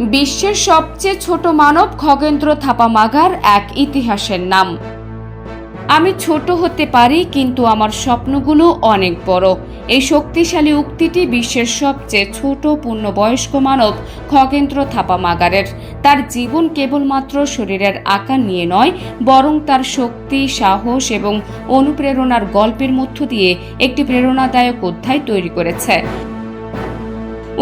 বিশ্বের সবচেয়ে ছোট মানব খগেন্দ্র থাপা মাগার এক ইতিহাসের নাম। আমি ছোট হতে পারি, কিন্তু আমার স্বপ্নগুলো অনেক বড়। এই শক্তিশালী উক্তিটি বিশ্বের সবচেয়ে ছোট পূর্ণবয়স্ক মানব খগেন্দ্র থাপা মাগারের তার জীবন কেবলমাত্র শরীরের আকার নিয়ে নয়, বরং তার শক্তি, সাহস এবং অনুপ্রেরণার গল্পের মধ্য দিয়ে একটি প্রেরণাদায়ক অধ্যায় তৈরি করেছে।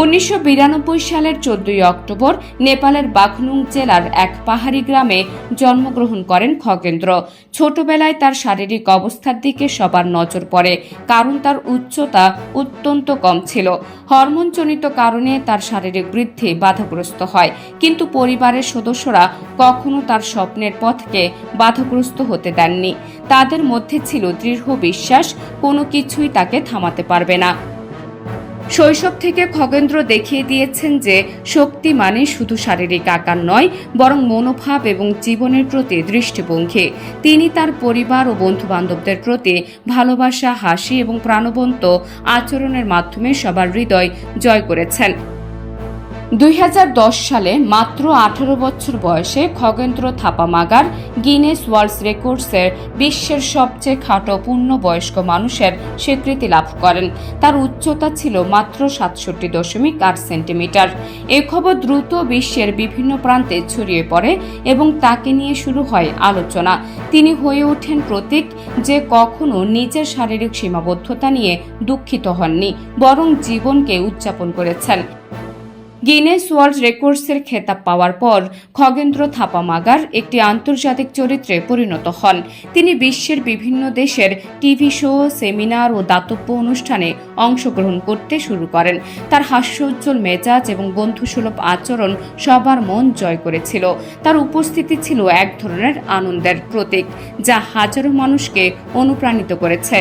উনিশশো বিরানব্বই সালের চোদ্দই অক্টোবর নেপালের বাঘনুং জেলার এক পাহাড়ি গ্রামে জন্মগ্রহণ করেন খগেন্দ্র। ছোটবেলায় তার শারীরিক অবস্থার দিকে সবার নজর পড়ে, কারণ তার উচ্চতা অত্যন্ত কম ছিল। হরমোনজনিত কারণে তার শারীরিক বৃদ্ধি বাধাগ্রস্ত হয়, কিন্তু পরিবারের সদস্যরা কখনো তার স্বপ্নের পথকে বাধাগ্রস্ত হতে দেননি। তাদের মধ্যে ছিল দৃঢ় বিশ্বাস, কোনো কিছুই তাকে থামাতে পারবে না। শৈশব থেকে খগেন্দ্র দেখিয়ে দিয়েছেন যে শক্তি মানে শুধু শারীরিক আকার নয়, বরং মনোভাব এবং জীবনের প্রতি দৃষ্টিভঙ্গি। তিনি তার পরিবার ও বন্ধুবান্ধবদের প্রতি ভালোবাসা, হাসি এবং প্রাণবন্ত আচরণের মাধ্যমে সবার হৃদয় জয় করেছেন। দুই হাজার দশ সালে মাত্র আঠারো বছর বয়সে খগেন্দ্র থাপামাগার গিনেস ওয়ার্ল্ড রেকর্ডসের বিশ্বের সবচেয়ে খাটো পূর্ণবয়স্ক মানুষের স্বীকৃতি লাভ করেন। তার উচ্চতা ছিল মাত্র সাতষট্টি দশমিক আট সেন্টিমিটার। এ খবর দ্রুত বিশ্বের বিভিন্ন প্রান্তে ছড়িয়ে পড়ে এবং তাকে নিয়ে শুরু হয় আলোচনা। তিনি হয়ে ওঠেন প্রতীক যে কখনো নিজের শারীরিক সীমাবদ্ধতা নিয়ে দুঃখিত হননি, বরং জীবনকে উদযাপন করেছেন। গিনেস ওয়ার্ল্ড রেকর্ডসের খেতাব পাওয়ার পর খগেন্দ্র থাপামাগার একটি আন্তর্জাতিক চরিত্রে পরিণত হন। তিনি বিশ্বের বিভিন্ন দেশের টিভি শো, সেমিনার ও দাতব্য অনুষ্ঠানে অংশগ্রহণ করতে শুরু করেন। তার হাস্যোজ্জ্বল মেজাজ এবং বন্ধুসুলভ আচরণ সবার মন জয় করেছিল। তার উপস্থিতি ছিল এক ধরনের আনন্দের প্রতীক, যা হাজারো মানুষকে অনুপ্রাণিত করেছে।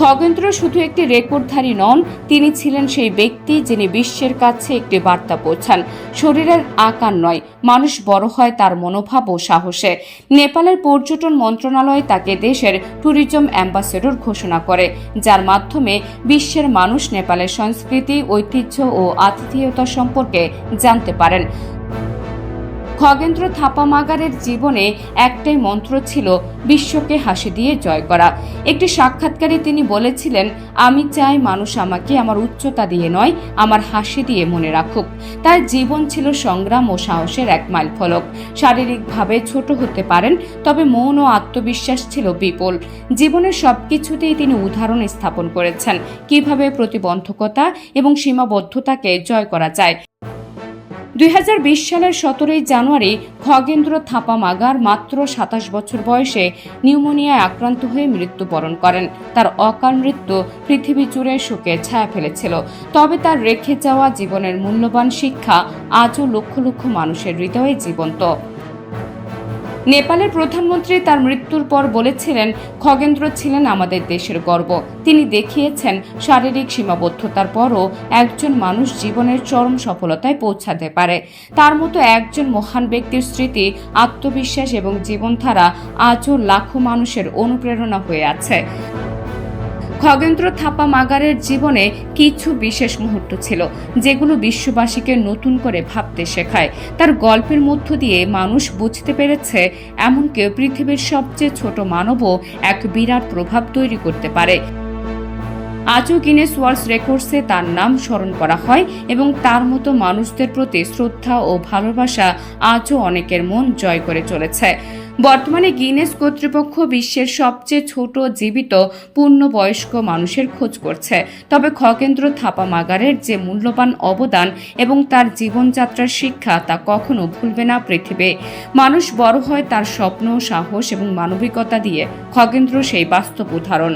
খগেন্দ্র শুধু একটি রেকর্ডধারী নন, তিনি ছিলেন সেই ব্যক্তি যিনি বিশ্বের কাছে একটি বার্তা পৌঁছান। শরীরের আকার নয়, মানুষ বড় হয় তার মনোভাব ও সাহসে। নেপালের পর্যটন মন্ত্রণালয় তাকে দেশের ট্যুরিজম অ্যাম্বাসেডর ঘোষণা করে, যার মাধ্যমে বিশ্বের মানুষ নেপালের সংস্কৃতি, ঐতিহ্য ও আতিথেয়তা সম্পর্কে জানতে পারেন। খগেন্দ্র থাপামাগারের জীবনে একটাই মন্ত্র ছিল, বিশ্বকে হাসি দিয়ে জয় করা। একটি সাক্ষাৎকারে তিনি বলেছিলেন, আমি চাই মানুষ আমাকে আমার উচ্চতা দিয়ে নয়, আমার হাসি দিয়ে মনে রাখুক। তার জীবন ছিল সংগ্রাম ও সাহসের এক মাইল ফলক। শারীরিকভাবে ছোট হতে পারেন, তবে মন ও আত্মবিশ্বাস ছিল বিপুল। জীবনের সব কিছুতেই তিনি উদাহরণ স্থাপন করেছেন, কীভাবে প্রতিবন্ধকতা এবং সীমাবদ্ধতাকে জয় করা যায়। দুই হাজার বিশ সালের সতেরোই জানুয়ারি খগেন্দ্র থাপামাগার মাত্র সাতাশ বছর বয়সে নিউমোনিয়ায় আক্রান্ত হয়ে মৃত্যুবরণ করেন। তার অকাল মৃত্যু পৃথিবী জুড়ে শোকে ছায়া ফেলেছিল। তবে তার রেখে যাওয়া জীবনের মূল্যবান শিক্ষা আজও লক্ষ লক্ষ মানুষের হৃদয়ে জীবন্ত। নেপালের প্রধানমন্ত্রী তার মৃত্যুর পর বলেছিলেন, খগেন্দ্র ছিলেন আমাদের দেশের গর্ব। তিনি দেখিয়েছেন, শারীরিক সীমাবদ্ধতার পরও একজন মানুষ জীবনের চরম সফলতায় পৌঁছাতে পারে। তার মতো একজন মহান ব্যক্তির স্মৃতি, আত্মবিশ্বাস এবং জীবনধারা আজও লাখো মানুষের অনুপ্রেরণা হয়ে আছে। খগেন্দ্র থাপা মাগারের জীবনে কিছু বিশেষ মুহূর্ত ছিল, যেগুলো বিশ্ববাসীকে নতুন করে ভাবতে শেখায়। তার গল্পের মধ্য দিয়ে মানুষ বুঝতে পেরেছে এমন কেউ পৃথিবীর সবচেয়ে ছোট মানবও এক বিরাট প্রভাব তৈরি করতে পারে। আজও গিনেস ওয়ার্ল্ড রেকর্ডসে তার নাম স্মরণ করা হয় এবং তার মতো মানুষদের প্রতি শ্রদ্ধা ও ভালোবাসা আজও অনেকের মন জয় করে চলেছে। বর্তমানে গিনেস কর্তৃপক্ষ বিশ্বের সবচেয়ে ছোট জীবিত পূর্ণবয়স্ক মানুষের খোঁজ করছে। তবে খগেন্দ্র থাপামাগারের যে মূল্যবান অবদান এবং তার জীবনযাত্রার শিক্ষা তা কখনো ভুলবে না পৃথিবী। মানুষ বড় হয় তার স্বপ্ন, সাহস এবং মানবিকতা দিয়ে। খগেন্দ্র সেই বাস্তব উদাহরণ।